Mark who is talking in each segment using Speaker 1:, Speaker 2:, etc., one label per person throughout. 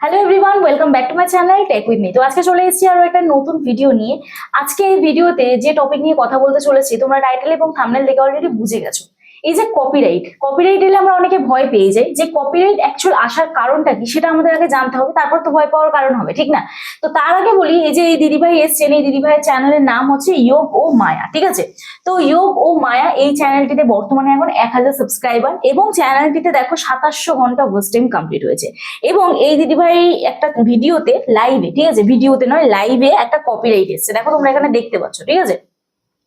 Speaker 1: Hello everyone welcome back to my channel Tech With Me তো আজকে চলে এসেছি আরও একটা নতুন ভিডিও নিয়ে। আজকে এই ভিডিওতে যে টপিক নিয়ে কথা বলতে চলেছি, তোমরা টাইটেল এবং থাম্বনেল দেখে অলরেডি বুঝে গেছো। এই যে কপিরাইট কপিরাইট এলে আমরা অনেকে ভয় পেয়ে যাই যে কপিরাইট অ্যাকচুয়াল আসার কারণটা কি? সেটা আমাদের আগে জানতে হবে, তারপর তো ভয় পাওয়ার কারণ হবে, ঠিক না? তো তার আগে বলি, এই যে এই দিদিভাই এসছেন, এই দিদিভাইয়ের চ্যানেলের নাম হচ্ছে ইয়োগ ও মায়া, ঠিক আছে? তো ইয়োগ ও মায়া এই চ্যানেলটিতে বর্তমানে এখন এক হাজার সাবস্ক্রাইবার এবং চ্যানেলটিতে দেখো সাতাশশো ঘণ্টা ওয়াচ টাইম কমপ্লিট হয়েছে। এবং এই দিদিভাই একটা ভিডিওতে লাইভে ঠিক আছে? ভিডিওতে নয় লাইভে একটা কপিরাইট এসছে। দেখো তোমরা এখানে দেখতে পাচ্ছ, ঠিক আছে?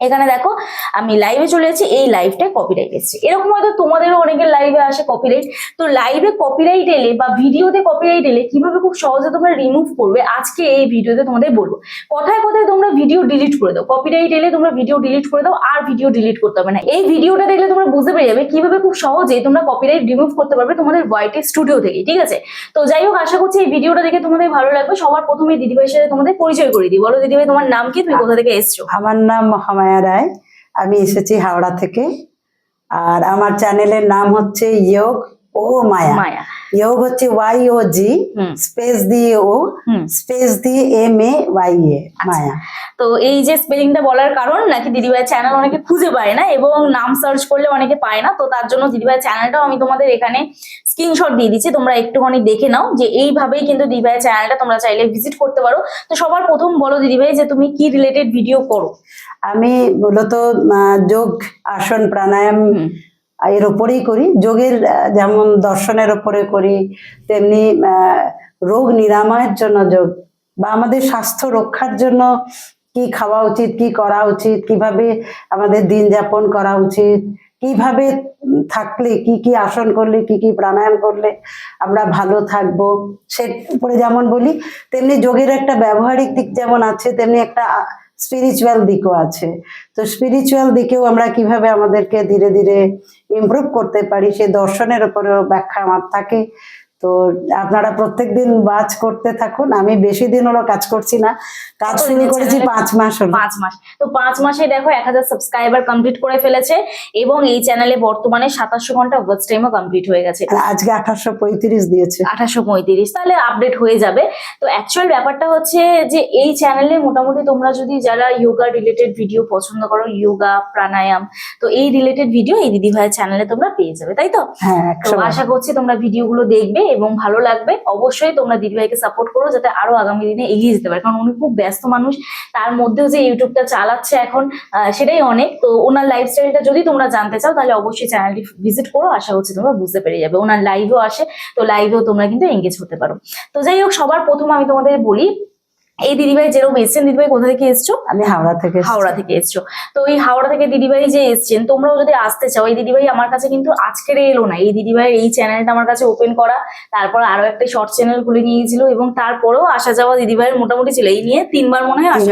Speaker 1: এখানে দেখো, আমি লাইভে চলে যাচ্ছি এই লাইভটায় কপিরাইট এসছে। এরকম হয়তো তোমাদেরও অনেকের লাইভে আসে কপিরাইট তো লাইভে কপিরাইট এলে বা ভিডিওতে কপিরাইট এলে কীভাবে খুব সহজে তোমরা রিমুভ করবে, আজকে এই ভিডিওতে তোমাদের বলব। কথায় কথায় তোমরা ভিডিও ডিলিট করে দাও। কপিরাইট এলে তোমরা ভিডিও ডিলিট করে দাও, আর ভিডিও ডিলিট করতে হবে না। এই ভিডিওটা দেখলে তোমরা বুঝতে পেরে যাবে কীভাবে খুব সহজে তোমরা কপিরাইট রিমুভ করতে পারবে তোমাদের ওয়াইটি স্টুডিও থেকে, ঠিক আছে? তো যাই হোক, আশা করছি এই ভিডিওটা দেখে তোমাদের ভালো লাগবে। সবার প্রথমে দিদিভাইয়ের সাথে তোমাদের পরিচয় করে দিই। বলো দিদিভাই, তোমার নাম কি? তুমি কোথা থেকে এসছো?
Speaker 2: আমার নাম মহামায়া রায় আমি এসেছি হাওড়া থেকে। আর আমার চ্যানেলের নাম হচ্ছে ইয়োগ। ও মায়া
Speaker 1: মায়া
Speaker 2: ইয়োগ হচ্ছে ওয়াই ও জি স্পেস দিয়ে ও স্পেস দিয়ে M A Y A Maya
Speaker 1: তো এই যে স্পেলিংটা বলার কারণ নাকি দিদিভাইয়ের চ্যানেল অনেকে খুঁজে পায় না এবং নাম সার্চ করলে অনেকে পায় না তো তার জন্য দিদিভাইয়ের চ্যানেলটাও আমি তোমাদের এখানে স্ক্রিনশট দিয়ে দিচ্ছি তোমরা একটুখানি দেখে নাও যে এইভাবেই কিন্তু দিদিভাইয়ের চ্যানেলটা তোমরা চাইলে ভিজিট করতে পারো। তো সবার প্রথম বলো দিদিভাই যে তুমি কি রিলেটেড ভিডিও করো।
Speaker 2: আমি মূলত যোগ আসন প্রাণায়াম এর ওপরেই করি। যোগের যেমন দর্শনের ওপরে করি, তেমনি রোগ নিরাময়ের জন্য যোগ। বা আমাদের স্বাস্থ্য রক্ষার জন্য কি খাওয়া উচিত, কি করা উচিত, কীভাবে আমাদের দিন যাপন করা উচিত, কীভাবে থাকলে, কি কি আসন করলে, কি কি প্রাণায়াম করলে আমরা ভালো থাকব, সে উপরে যেমন বলি, তেমনি যোগের একটা ব্যবহারিক দিক যেমন আছে, তেমনি একটা স্পিরিচুয়াল দিকও আছে। তো স্পিরিচুয়াল দিকেও আমরা কীভাবে আমাদেরকে ধীরে ধীরে ইমপ্রুভ করতে পারি, সে দর্শনের উপরেও ব্যাখ্যা আমার থাকে। তো আপনারা প্রত্যেক দিন বাজ করতে থাকুন। আমি বেশি দিন হলো কাজ করছি না। কাজ শুরু করেছি পাঁচ মাস হলো।
Speaker 1: পাঁচ মাস। তো পাঁচ মাসে দেখো এক হাজার সাবস্ক্রাইবার কমপ্লিট করে ফেলেছে এবং এই চ্যানেলে বর্তমানে সাতাশশো ঘণ্টা ওয়াচ টাইমও কমপ্লিট হয়ে গেছে।
Speaker 2: আজকে আঠাশশো পঁয়ত্রিশ দিয়েছে।
Speaker 1: আঠাশশো পঁয়ত্রিশ তাহলে আপডেট হয়ে যাবে। তো অ্যাকচুয়াল ব্যাপারটা হচ্ছে যে এই চ্যানেলে মোটামুটি তোমরা যদি যারা ইয়োগা রিলেটেড ভিডিও পছন্দ করো ইয়োগা প্রাণায়াম তো এই রিলেটেড ভিডিও এই দিদি ভাইয়ের চ্যানেলে তোমরা পেয়ে যাবে তাই তো?
Speaker 2: হ্যাঁ
Speaker 1: আশা করছি তোমরা ভিডিওগুলো দেখবে এবং ভালো লাগবে, অবশ্যই তোমরা দিদিভাইকে সাপোর্ট করো যাতে আরও আগামী দিনে এগিয়ে যেতে পারে। কারণ উনি খুব ব্যস্ত মানুষ, তার মধ্যেও যে ইউটিউবটা চালাচ্ছে এখন সেটাই অনেক। তো ওনার লাইফস্টাইলটা যদি তোমরা জানতে চাও, তাহলে অবশ্যই চ্যানেলটি ভিজিট করো। আশা করছি তোমরা বুঝতে পেরে যাবে। ওনার লাইভও আসে, তো লাইভেও তোমরা কিন্তু এঙ্গেজ হতে পারো। তো যাই হোক, সবার প্রথম আমি তোমাদের বলি এই দিদিভাই যেরকম এসছেন দিদিভাই কোথা থেকে এসছো?
Speaker 2: আমি হাওড়া থেকে
Speaker 1: হাওড়া থেকে এসছো। তো এই হাওড়া থেকে দিদিভাই যে এসছেন তোমরাও যদি আসতে চাও এই দিদিভাই আমার কাছে কিন্তু আজকের এলো না। এই দিদিভাইয়ের এই চ্যানেলটা আমার কাছে ওপেন করা তারপর আরও একটা শর্ট চ্যানেল খুলে নিয়েছিল এবং তারপরেও আসা যাওয়া দিদিভাইয়ের মোটামুটি ছিল। এই নিয়ে তিনবার মনে হয় আসা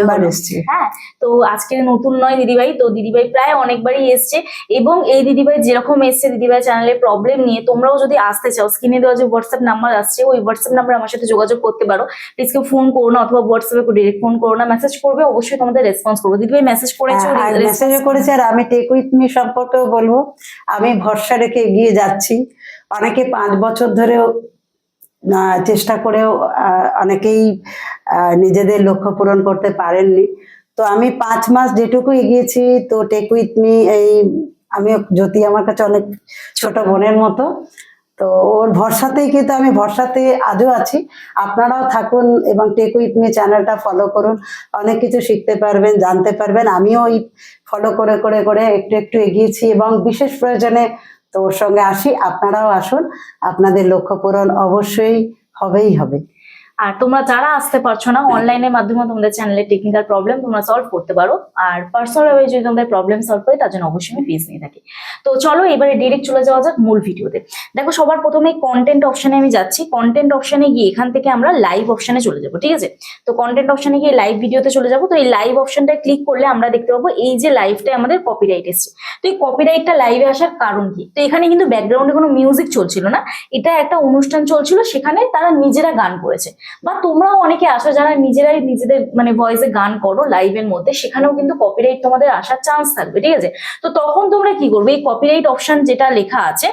Speaker 1: হ্যাঁ তো আজকের নতুন নয় দিদিভাই তো দিদিভাই প্রায় অনেকবারই এসছে এবং এই দিদিভাই যেরকম এসছে দিদিভাই চ্যানেলে প্রবলেম নিয়ে তোমরাও যদি আসতে চাও স্ক্রিনে দেওয়া যে হোয়াটসঅ্যাপ নাম্বার আসছে ওই হোয়াটসঅ্যাপ নাম্বার আমার সাথে যোগাযোগ করতে পারো। প্লিজ কেউ ফোন করো না অথবা হোয়াটসঅ্যাপে ডিরেক্ট ফোন করো না মেসেজ করবে অবশ্যই তোমাদের রেসপন্স করব। দিদিভাই মেসেজ করেছ?
Speaker 2: হ্যাঁ, মেসেজও করেছে আর আমি টেক উইথ মি সম্পর্কেও বলব। আমি ভরসা রেখে এগিয়ে যাচ্ছি। অনেকে পাঁচ বছর ধরেও চেষ্টা করেও অনেকেই নিজেদের লক্ষ্য পূরণ করতে পারেননি। তো আমি পাঁচ মাস যেটুকু এগিয়েছি তো টেক উইথ মি এই আমি জ্যোতি আমার কাছে অনেক ছোট বোনের মতো। তো ওর ভরসাতেই কিন্তু আমি ভরসাতে আজও আছি। আপনারাও থাকুন এবং টেক উইথ মি চ্যানেলটা ফলো করুন। অনেক কিছু শিখতে পারবেন, জানতে পারবেন। আমিও ওই ফলো করে করে করে একটু একটু এগিয়েছি এবং বিশেষ প্রয়োজনে তো ওর সঙ্গে আসি, আপনারাও আসুন। আপনাদের লক্ষ্য পূরণ অবশ্যই হবেই হবে।
Speaker 1: আর তোমরা যারা আসতে পারছ না অনলাইনের মাধ্যমে তোমাদের চ্যানেলের টেকনিক্যাল প্রবলেম তোমরা সলভ করতে পারো। আর পার্সোনাল ভাবে যদি তোমাদের প্রবলেম সলভ করে, তার জন্য অবশ্যই আমি ফিস নিয়ে থাকি। তো চলো এবারে ডিরেক্ট চলে যাওয়া যাক মূল ভিডিওতে দেখো, সবার প্রথমে কন্টেন্ট অপশনে আমি যাচ্ছি। কন্টেন্ট অপশনে গিয়ে এখান থেকে আমরা লাইভ অপশনে চলে যাব, ঠিক আছে? তো কন্টেন্ট অপশনে গিয়ে লাইভ ভিডিওতে চলে যাব। তো এই লাইভ অপশনটায় ক্লিক করলে আমরা দেখতে পাবো, এই যে লাইভটায় আমাদের কপিরাইট এসছে। তো এই কপিরাইটটা লাইভে আসার কারণ কি? তো এখানে কিন্তু ব্যাকগ্রাউন্ডে কোনো মিউজিক চলছিল না। এটা একটা অনুষ্ঠান চলছিল, সেখানে তারা নিজেরা গান করেছে। বা তোমরাও অনেকে আসো যারা নিজেরাই নিজেদের মানে ভয়েসে গান করো লাইভের মধ্যে, সেখানেও কিন্তু কপিরাইট তোমাদের আসার চান্স থাকবে, ঠিক আছে? তো তখন তোমরা কি করবে? এই কপিরাইট অপশন যেটা লেখা আছে,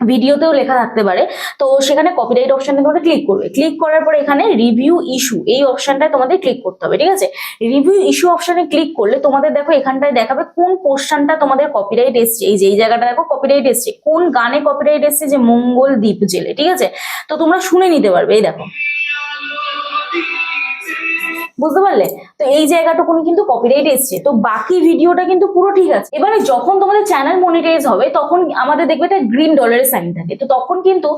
Speaker 1: ভিডিওতেও লেখা থাকতে পারে, তো সেখানে কপিরাইট অপশনে তোমরা ক্লিক করবে। ক্লিক করার পরে এখানে রিভিউ ইস্যু এই অপশনটায় তোমাদের ক্লিক করতে হবে, ঠিক আছে? রিভিউ ইস্যু অপশানে ক্লিক করলে তোমাদের দেখো এখানটায় দেখাবে কোন পোর্শনটা তোমাদের কপিরাইট এসছে। এই যে, এই জায়গাটা দেখো কপিরাইট এসছে। কোন গানে কপিরাইট এসছে যে মঙ্গল দ্বীপ জেলে, ঠিক আছে? তো তোমরা শুনে নিতে পারবে, এই দেখো। বুঝতে পারলে? তো এই জায়গাটুকুনি কিন্তু কপিরাইট এসছে। তো বাকি ভিডিওটা কিন্তু পুরো ঠিক আছে। এবারে যখন তোমাদের চ্যানেল মনিটাইজ হবে, তখন আমাদের দেখবে এটা গ্রিন ডলারের সাইন থাকে। তো তখন কিন্তু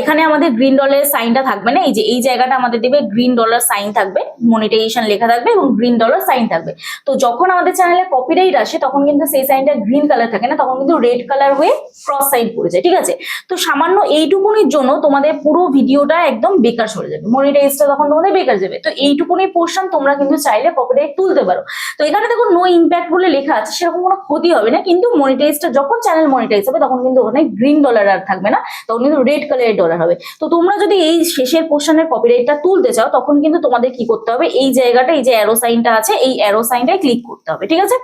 Speaker 1: এখানে আমাদের গ্রিন ডলারের সাইনটা থাকবে না? এই যে এই জায়গাটা আমাদের দেখবে গ্রিন ডলার সাইন থাকবে মনিটাইজেশন লেখা থাকবে এবং গ্রিন ডলার সাইন থাকবে। তো যখন আমাদের চ্যানেলে কপিরাইট আসে, তখন কিন্তু সেই সাইনটা গ্রিন কালার থাকে না, তখন কিন্তু রেড কালার হয়ে ক্রস সাইন পড়ে যায়, ঠিক আছে? তো সামান্য এইটুকুনির জন্য তোমাদের পুরো ভিডিওটা একদম বেকার চলে যাবে। মনিটাইজটা তখন তোমাদের বেকার যাবে। তো এইটুকুনি পোর্শন তোমরা কিন্তু চাইলে কপিরাইট তুলতে পারো। তো এখানে দেখো নো ইম্প্যাক্ট বলে লেখা আছে, সেরকম কোনো ক্ষতি হবে না। কিন্তু মনিটাইজটা যখন চ্যানেল মনিটাইজ হবে, তখন কিন্তু ওখানে গ্রিন ডলার আর থাকবে না, তখন কিন্তু রেড কালারের ডলার হবে। তো তোমরা যদি এই শেষের পোর্শনের কপিরাইটটা তুলতে চাও, তখন কিন্তু তোমাদের কি করতে হবে? এই জায়গাটা, এই যে অ্যারো সাইনটা আছে, এই অ্যারো সাইনটায় ক্লিক করতে হবে, ঠিক আছে?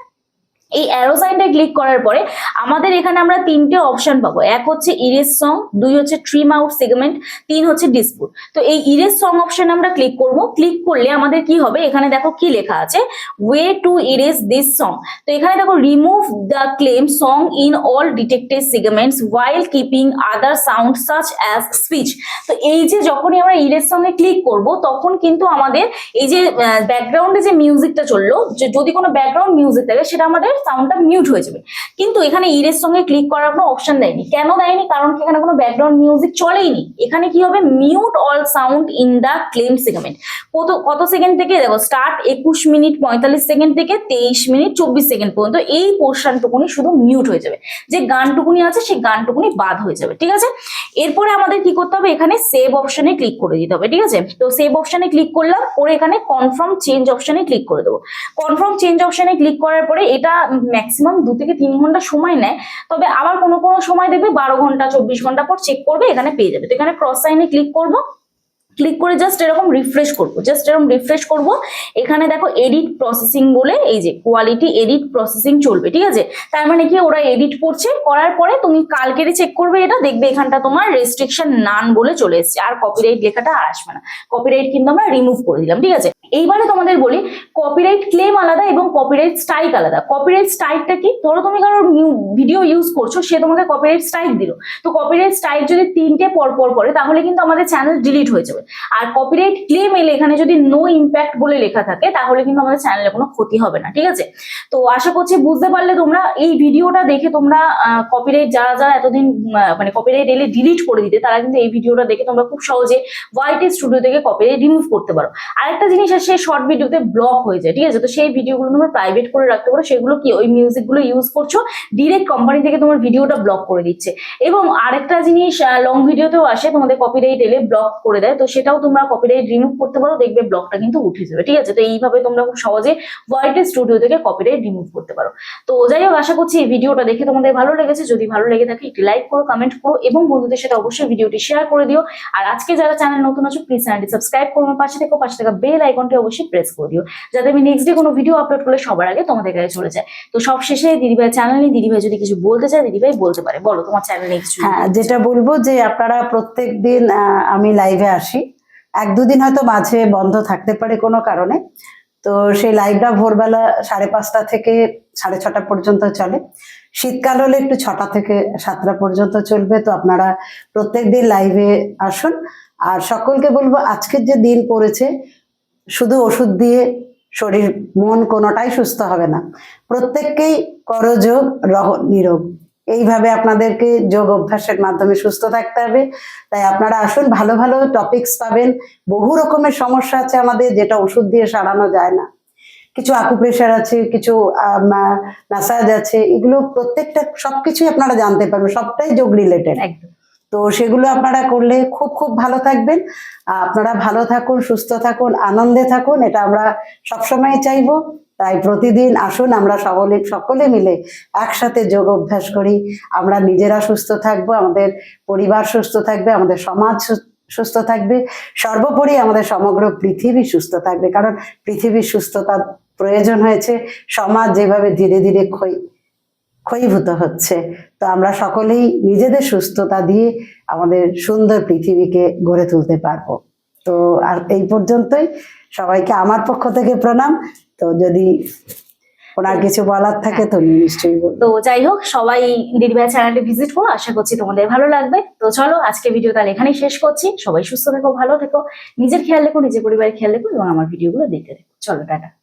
Speaker 1: এই অ্যারো সাইনটায় ক্লিক করার পরে আমাদের এখানে আমরা তিনটে অপশন পাবো। এক হচ্ছে ইরেজ সং দুই হচ্ছে ট্রিম আউট সেগমেন্ট তিন হচ্ছে ডিসপুট তো এই ইরেজ সং অপশন আমরা ক্লিক করব। ক্লিক করলে আমাদের কি হবে? এখানে দেখো কি লেখা আছে? Way to erase this song তো এখানে দেখো remove the claim song in all detected segments while keeping other sound such as speech তো এই যে যখনই আমরা ইরেজ সঙ্গে ক্লিক করব, তখন কিন্তু আমাদের এই যে ব্যাকগ্রাউন্ডে যে মিউজিকটা চলল, যে যদি কোনো ব্যাকগ্রাউন্ড মিউজিক থাকে, সেটা আমাদের সাউন্ডটা মিউট হয়ে যাবে। কিন্তু এখানে ইরেজ সঙ্গে ক্লিক করার কোনো অপশন দেয়নি। কেন দেয়নি? কারণ এখানে কোনো ব্যাকগ্রাউন্ড মিউজিক চলেইনি। এখানে কি হবে? Mute all sound in the claim segment কত কত সেকেন্ড থেকে, দেখো স্টার্ট একুশ মিনিট পঁয়তাল্লিশ সেকেন্ড থেকে তেইশ মিনিট চব্বিশ সেকেন্ড পর্যন্ত এই পোর্শনটুকুনি শুধু মিউট হয়ে যাবে। যে গানটুকুনি আছে, সেই গানটুকুনি বাদ হয়ে যাবে। ঠিক আছে? এরপরে আমাদের কি করতে হবে? এখানে সেভ অপশনে ক্লিক করে দিতে হবে। ঠিক আছে? তো সেভ অপশনে ক্লিক করলাম, করে এখানে কনফার্ম চেঞ্জ অপশনে ক্লিক করে দেবো। কনফার্ম চেঞ্জ অপশনে ক্লিক করার পরে এটা ম্যাক্সিমাম দু থেকে তিন ঘণ্টা সময় নেয়, তবে আবার কোনো কোনো সময় দেখবে বারো ঘণ্টা, চব্বিশ ঘণ্টা পর চেক করবে, এখানে পেয়ে যাবে। তো এখানে ক্রস সাইনে ক্লিক করব। ক্লিক করে জাস্ট এরকম রিফ্রেশ করব জাস্ট এরকম রিফ্রেশ করব। এখানে দেখো এডিট প্রসেসিং বলে, এই যে কোয়ালিটি এডিট প্রসেসিং চলবে, ঠিক আছে? তার মানে কি ওরা এডিট করছে, করার পরে তুমি কালকেরই চেক করবে এটা, দেখবে এখানটা তোমার রেস্ট্রিকশন নান বলে চলে এসেছে, আর কপিরাইট লেখাটা আর আসবে না। কপিরাইট কিন্তু আমরা রিমুভ করে দিলাম, ঠিক আছে? এইবারে তোমাদের বলি কপিরাইট ক্লেম আলাদা এবং কপিরাইট স্ট্রাইক আলাদা। কপিরাইট স্ট্রাইকটা কি? ধরো তুমি কারও ভিডিও ইউজ করছ, সে তোমাকে কপিরাইট স্ট্রাইক দিল। তো কপিরাইট স্ট্রাইক যদি তিনটে পর পর করে তাহলে কিন্তু আমাদের চ্যানেল ডিলিট হয়ে যাবে। আর কপিরাইট ক্লেম এলে এখানে যদি নো ইম্প্যাক্ট বলে লেখা থাকে, তাহলে কিন্তু আমাদের চ্যানেলে কোনো ক্ষতি হবে না, ঠিক আছে? তো আশা করছি বুঝতে পারলে তোমরা এই ভিডিওটা দেখে তোমরা কপিরাইট যারা যারা এতদিন মানে কপিরাইট এলে ডিলিট করে দিতে, তারা কিন্তু এই ভিডিওটা দেখে তোমরা খুব সহজে ওয়াইটি স্টুডিও থেকে কপিরাইট রিমুভ করতে পারো। আরেকটা জিনিস আছে শর্ট ভিডিওতে ব্লক হয়ে যায়, ঠিক আছে? তো সেই ভিডিওগুলো তোমরা প্রাইভেট করে রাখতে পারো, সেগুলো কি ওই মিউজিকগুলো ইউজ করছ ডিরেক্ট কোম্পানি থেকে তোমার ভিডিওটা ব্লক করে দিচ্ছে। এবং আরেকটা জিনিস লং ভিডিওতেও আসে, তোমাদের কপিরাইট এলে ব্লক করে দেয়, তো সেটাও তোমরা কপিরাইট রিমুভ করতে পারো দেখবে ব্লকটা কিন্তু উঠে যাবে ঠিক আছে? তো এইভাবে তোমরা খুব সহজে ওয়াইটি স্টুডিও থেকে কপিরাইট রিমুভ করতে পারো। তো যাই হোক আশা করছি এই ভিডিওটা দেখে তোমাদের ভালো লেগেছে। যদি ভালো লেগে থাকে একটি লাইক করো কমেন্ট করো এবং বন্ধুদের সাথে অবশ্যই ভিডিওটি শেয়ার করে দিও। আর আজকে যারা চ্যানেল নতুন আছো প্লিজ চ্যানেলটি সাবস্ক্রাইব করো আমার পাশে থেকো পাশে থাকা বেল আইকনটি অবশ্যই প্রেস করে দিও। যাতে আমি নেক্সট ডে কোনো ভিডিও আপলোড করলে সবার আগে তোমাদের কাছে চলে যায়। তো সব শেষে দিদিভাই চ্যানেল নিয়ে দিদিভাই যদি কিছু বলতে চায় দিদিভাই বলতে পারে। বলো তোমার চ্যানেলে কিছু
Speaker 2: হ্যাঁ যেটা বলব যে আপনারা প্রত্যেক দিন আহ, আমি লাইভে আসি। এক দুদিন হয়তো মাঝে বন্ধ থাকতে পারে কোনো কারণে। তো সেই লাইভটা ভোরবেলা সাড়ে পাঁচটা থেকে সাড়ে ছটা পর্যন্ত চলে। শীতকাল হলে একটু ছটা থেকে সাতটা পর্যন্ত চলবে। তো আপনারা প্রত্যেক দিন লাইভে আসুন। আর সকলকে বলব, আজকের যে দিন পড়েছে, শুধু ওষুধ দিয়ে শরীর, মন কোনোটাই সুস্থ হবে না। প্রত্যেককেই করযোগ রহ, নিরোগ। এইভাবে আপনাদেরকে যোগ অভ্যাসের মাধ্যমে সুস্থ থাকতে হবে। তাই আপনারা আসুন, ভালো ভালো টপিকস পাবেন। বহু রকমের সমস্যা আছে আমাদের, যেটা ওষুধ দিয়ে সারানো যায় না। কিছু আকুপ্রেশার আছে, কিছু ম্যাসাজ আছে, এগুলো প্রত্যেকটা সবকিছুই আপনারা জানতে পারবেন, সবটাই যোগ রিলেটেড
Speaker 1: একদম।
Speaker 2: তো সেগুলো আপনারা করলে খুব খুব ভালো থাকবেন। আপনারা ভালো থাকুন, সুস্থ থাকুন, আনন্দে থাকুন, এটা আমরা সবসময় চাইব। তাই প্রতিদিন আসুন, আমরা সকলে সকলে মিলে একসাথে যোগ অভ্যাস করি। আমরা নিজেরা সুস্থ থাকব, আমাদের পরিবার সুস্থ থাকবে, আমাদের সমাজ সুস্থ থাকবে। সর্বোপরি আমাদের সমগ্র পৃথিবী সুস্থ থাকবে, কারণ পৃথিবীর সুস্থতার প্রয়োজন হয়েছে। সমাজ যেভাবে ধীরে ধীরে ক্ষয় ক্ষয়ীভূত হচ্ছে। তো আমরা সকলেই নিজেদের সুস্থতা দিয়ে আমাদের সুন্দর পৃথিবীকে গড়ে তুলতে পারব। তো আর এই পর্যন্তই। সবাইকে আমার পক্ষ থেকে প্রণাম। তো যদি ওনার কিছু বলার থাকে তো নিশ্চয়ই
Speaker 1: তো যাই হোক, সবাই দিদিভাই চ্যানেলটি ভিজিট করো আশা করছি তোমাদের ভালো লাগবে। তো চলো, আজকে ভিডিও তাহলে এখানেই শেষ করছি। সবাই সুস্থ থেকো, ভালো থেকো। নিজের খেয়াল রেখো, নিজের পরিবারের খেয়াল রেখো এবং আমার ভিডিওগুলো দেখতে থেকো। চলো, টাটা।